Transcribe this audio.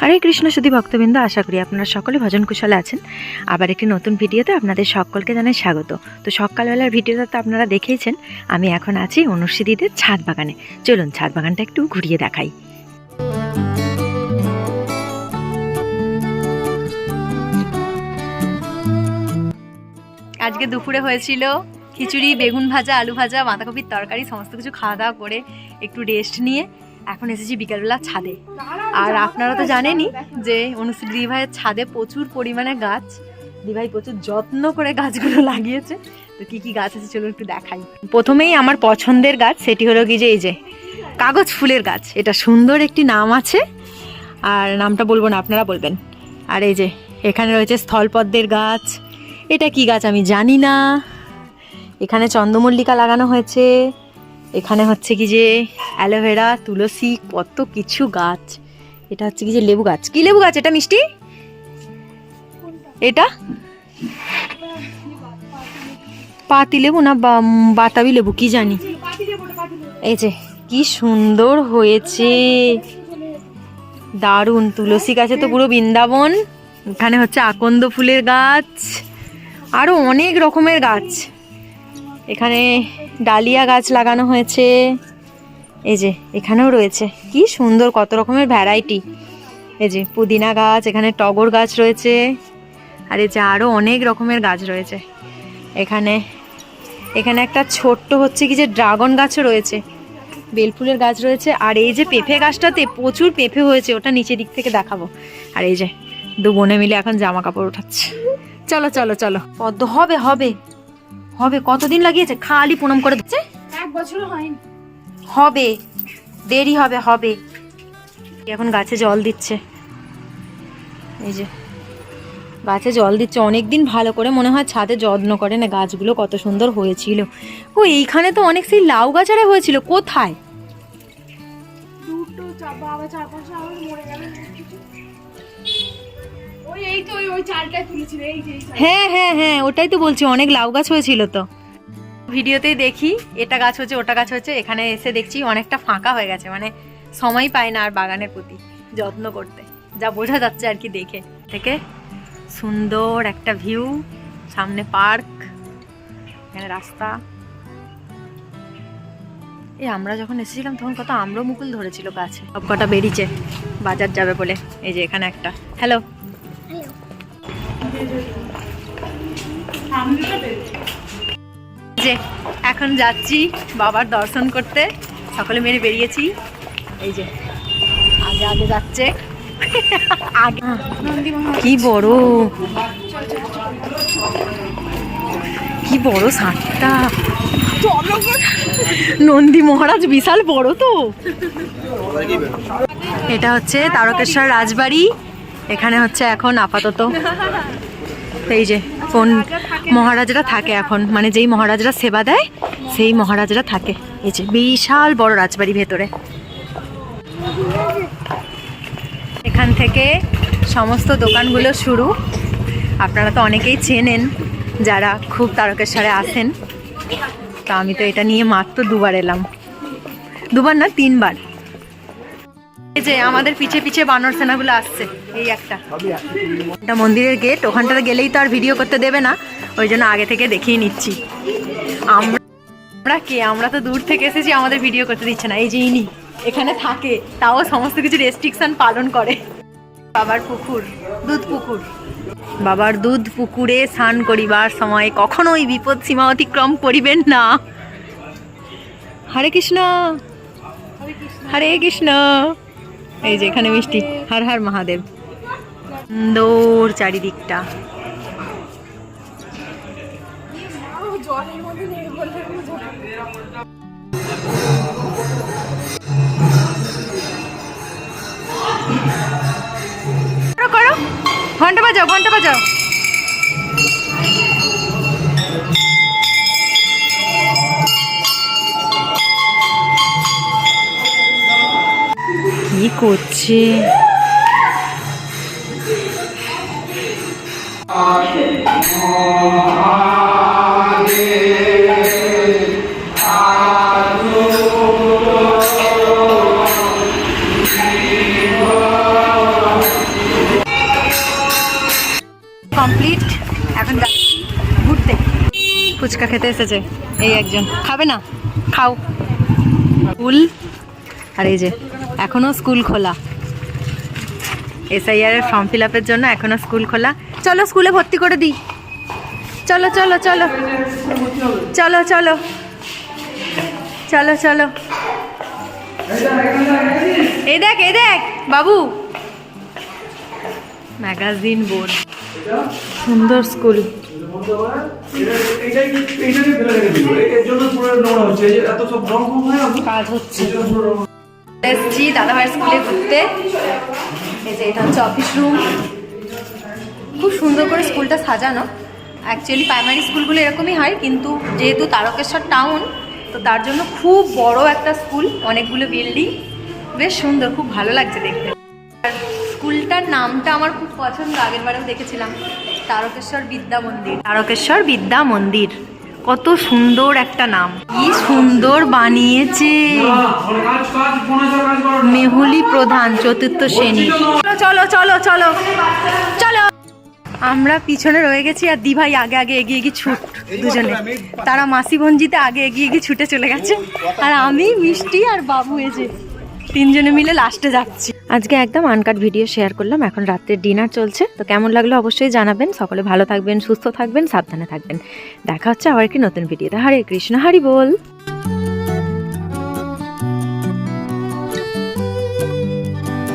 হরে কৃষ্ণ, সুধী ভক্তবৃন্দ, আশা করি আপনারা সকলে ভজন কুশলে আছেন। আবার একটি নতুন ভিডিওতে আপনাদের সকলকে জানাই স্বাগত। তো সকালবেলার ভিডিওটা তো আপনারা দেখেইছেন, আমি এখন আছি অনুশ্রীদিদের ছাদ বাগানে। চলুন, ছাদ বাগানটা একটু ঘুরিয়ে দেখাই। আজকে দুপুরে হয়েছিল খিচুড়ি, বেগুন ভাজা, আলু ভাজা, বাঁধাকপির তরকারি, সমস্ত কিছু খাওয়া দাওয়া করে একটু রেস্ট নিয়ে এখন এসেছি বিকালবেলা ছাদে। আর আপনারা তো জানেনই যে অনুশ্রী দিভাইয়ের ছাদে প্রচুর পরিমাণে গাছ। দিভাই প্রচুর যত্ন করে গাছগুলো লাগিয়েছে। তো কি কি গাছ আছে চলুন একটু দেখাই। প্রথমেই আমার পছন্দের গাছ সেটি হলো কি যে এই যে কাগজ ফুলের গাছ। এটা সুন্দর একটি নাম আছে। আর নামটা বলব না, আপনারা বলবেন। আর এই যে এখানে রয়েছে স্থলপদ্মের গাছ। এটা কি গাছ আমি জানি না। এখানে চন্দ্রমল্লিকা লাগানো হয়েছে। এখানে হচ্ছে কি যে অ্যালোভেরা, তুলসী, কত কিছু গাছ। এটা হচ্ছে কি যে লেবু গাছ। কি লেবু গাছ? এটা মিষ্টি? এটা? পাতি লেবু না বাতাবি লেবু, কি জানি। এই যে, কি সুন্দর হয়েছে। দারুণ। তুলসী গাছে তো পুরো বৃন্দাবন। এখানে হচ্ছে আকন্দ ফুলের গাছ। আরও অনেক রকমের গাছ। এখানে ডালিয়া গাছ লাগানো হয়েছে। এই যে, এখানেও রয়েছে। কি সুন্দর, কত রকমের ভ্যারাইটি এই যে, পুদিনা গাছ, এখানে টগর গাছ রয়েছে। আর এই যে আরও অনেক রকমের গাছ রয়েছে। এখানে এখানে একটা ছোট্ট হচ্ছে কি যে ড্রাগন গাছও রয়েছে। বেলফুলের গাছ রয়েছে। আর এই যে পেঁপে গাছটাতে প্রচুর পেঁপে হয়েছে, ওটা নিচের দিক থেকে দেখাবো। আর এই যে দু বোনে মিলে এখন জামা কাপড় উঠাচ্ছে চলো চলো চলো। পদ্ম হবে হবে। হবে? কতদিন লাগিয়েছে? খালি প্রণাম করে দিচ্ছে? এক বছর হয়নি। হবে। দেরি হবে হবে। এখন গাছে জল দিচ্ছে। এই যে গাছে জল দিচ্ছে। অনেকদিন ভালো করে মনে হয় ছাদে যত্ন করে না গাছগুলো কত সুন্দর হয়েছিল। ও এইখানে তো অনেক সেই লাউ গাছ আরে হয়েছিল। কোথায়? এই তো ওই ওই তুলেছিল এই যে হ্যাঁ হ্যাঁ হ্যাঁ ওটাই তো বলছি অনেক লাউ গাছ হয়েছিল তো। ভিডিওতেই দেখি এটা গাছ হচ্ছে ওটা গাছ হচ্ছে এখানে এসে দেখছি অনেকটা ফাঁকা হয়ে গেছে মানে সময় পায় না আর বাগানের প্রতি যত্ন করতে। যা বোঝা যাচ্ছে আর কি দেখে। থেকে সুন্দর একটা ভিউ সামনে পার্ক এখানে রাস্তা। এই আমরা যখন এসেছিলাম তখন কত আম্র মুকুল ধরেছিল গাছে। সব কটা বেরিয়েছে বাজার যাবে বলে এই যে এখানে একটা। হ্যালো? যে, এখন যাচ্ছি বাবার দর্শন করতে। সকলে মেরে বেরিয়েছি। এই যে, আগে আগে যাচ্ছে। কি বড়। কি বড় সাতটা। নন্দী মহারাজ বিশাল বড় তো। এটা হচ্ছে তারকেশ্বর রাজবাড়ি। এখানে হচ্ছে এখন আপাতত এই যে কোন মহারাজরা থাকে এখন। মানে যেই মহারাজরা সেবা দেয়, সেই মহারাজরা থাকে। এই যে, বিশাল বড় রাজবাড়ি ভেতরে। এখান থেকে সমস্ত দোকানগুলো শুরু। আপনারা তো অনেকেই চেনেন যারা খুব তারকেশ্বরে আসেন তা আমি তো এটা নিয়ে মাত্র দুবার এলাম। দুবার না, তিনবার। যে আমাদের পিছে পিছে বানর সেনাগুলো আসছে, এই একটা। মন্দিরের গেট, ওখানটাতে গেলেই তো আর ভিডিও করতে দেবে না। ওই জন্য আগে থেকে দেখিয়ে নিচ্ছি। আমরা কে? আমরা তো দূর থেকে এসেছি, আমাদের ভিডিও করতে দিচ্ছে না। এই যে ইনি, এখানে থাকে, তাও সমস্ত কিছু রেস্ট্রিকশন পালন করে। বাবার পুকুর, দুধ পুকুর। বাবার দুধ পুকুরে স্নান করিবার সময় কখনোই বিপদ সীমা অতিক্রম করিবেন না। হরে কৃষ্ণ হরে কৃষ্ণ। এই যে এখানে মিষ্টি হার হার মহাদেব। সুন্দর চারিদিকটা। করো ঘণ্টা বাজাও ঘণ্টা বাজাও। করছে। কমপ্লিট এখন ঘুরতে। ফুচকা খেতে এসেছে। এই একজন। খাবে না? খাও। ফুল। আর এই যে এখনও স্কুল খোলা। এসআইআর এর ফর্ম ফিল আপের জন্য এখনও স্কুল খোলা। চলো স্কুলে ভর্তি করে দিই। চলো চলো চলো। চলো চলো। চলো চলো। এই দেখ এই দেখ বাবু। ম্যাগাজিন বোর্ড সুন্দর স্কুল। কাজ হচ্ছে। এসছি দাদাভাইয়ের স্কুলে ঘুরতে। এই এটা হচ্ছে অফিস রুম খুব সুন্দর করে স্কুলটা সাজানো। অ্যাকচুয়ালি প্রাইমারি স্কুলগুলো এরকমই হয়, কিন্তু যেহেতু তারকেশ্বর টাউন তো তার জন্য খুব বড় একটা স্কুল, অনেকগুলো বিল্ডিং বেশ সুন্দর, খুব ভালো লাগছে দেখতে। আর স্কুলটার নামটা আমার খুব পছন্দ, আগের বারেও দেখেছিলাম। তারকেশ্বর বিদ্যা মন্দির। তারকেশ্বর বিদ্যা মন্দির। কত সুন্দর একটা নাম। কি সুন্দর বানিয়েছে। মেহুলি প্রধান, চতুর্থ শ্রেণি। চলো চলো চলো চলো। আমরা পিছনে রয়ে গেছি আর দি ভাই আগে আগে এগিয়ে গিয়ে ছুট দুজনে। তারা মাসি ভঞ্জিতে আগে এগিয়ে গিয়ে ছুটে চলে গেছে। আর আমি, মিষ্টি আর বাবু এসে তিনজনে মিলে লাস্টে যাচ্ছি। আজকে একদম আনকাট ভিডিও শেয়ার করলাম, এখন রাত্রের ডিনার চলছে। তো কেমন লাগল অবশ্যই জানাবেন। সকলে ভালো থাকবেন, সুস্থ থাকবেন, সাবধানে থাকবেন। দেখা হচ্ছে আবার একটি নতুন ভিডিওতে। হরে কৃষ্ণ, হরি বল।